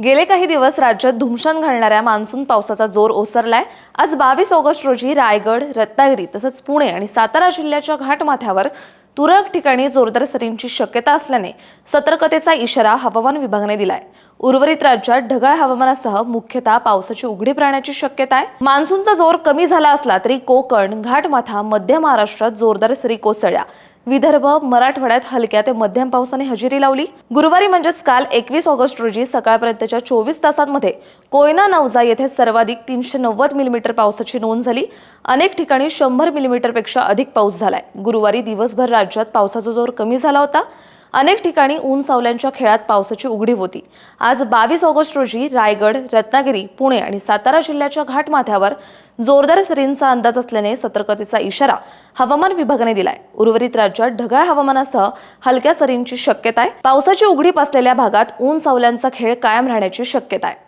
गेले काही दिवस राज्यात धुमशान घालणाऱ्या मान्सून पावसाचा जोर ओसरलाय. आज बावीस ऑगस्ट रोजी रायगड रत्नागिरी तसंच पुणे आणि सातारा जिल्ह्याच्या घाटमाथ्यावर तुरळक ठिकाणी जोरदार सरींची शक्यता असल्याने सतर्कतेचा इशारा हवामान विभागाने दिलाय. उर्वरित राज्यात ढगाळ हवामानासह मुख्यतः पावसाची उघडीप राहण्याची शक्यता आहे. मान्सूनचा जोर कमी झाला असला तरी कोकण घाटमाथा मध्य महाराष्ट्रात जोरदार सरी कोसळल्या. विदर्भ मराठवाड्यात हलक्या ते मध्यम पावसाने हजेरी लावली. गुरुवारी म्हणजेच काल एकवीस ऑगस्ट रोजी सकाळपर्यंतच्या चोवीस तासांमध्ये कोयना नवजा येथे सर्वाधिक तीनशे नव्वद मिलीमीटर पावसाची नोंद झाली. अनेक ठिकाणी शंभर मिलीमीटरपेक्षा अधिक पाऊस झालाय. गुरुवारी दिवसभर राज्यात पावसाचा जोर कमी झाला होता. अनेक ठिकाणी ऊन सावल्यांच्या खेळात पावसाची उघडीप होती. आज बावीस ऑगस्ट रोजी रायगड रत्नागिरी पुणे आणि सातारा जिल्ह्याच्या घाटमाथ्यावर जोरदार सरींचा अंदाज असल्याने सतर्कतेचा इशारा हवामान विभागाने दिलाय. उर्वरित राज्यात ढगाळ हवामानासह हलक्या सरींची शक्यता आहे पावसाची उघडीप असलेल्या भागात ऊन सावल्यांचा खेळ कायम राहण्याची शक्यता आहे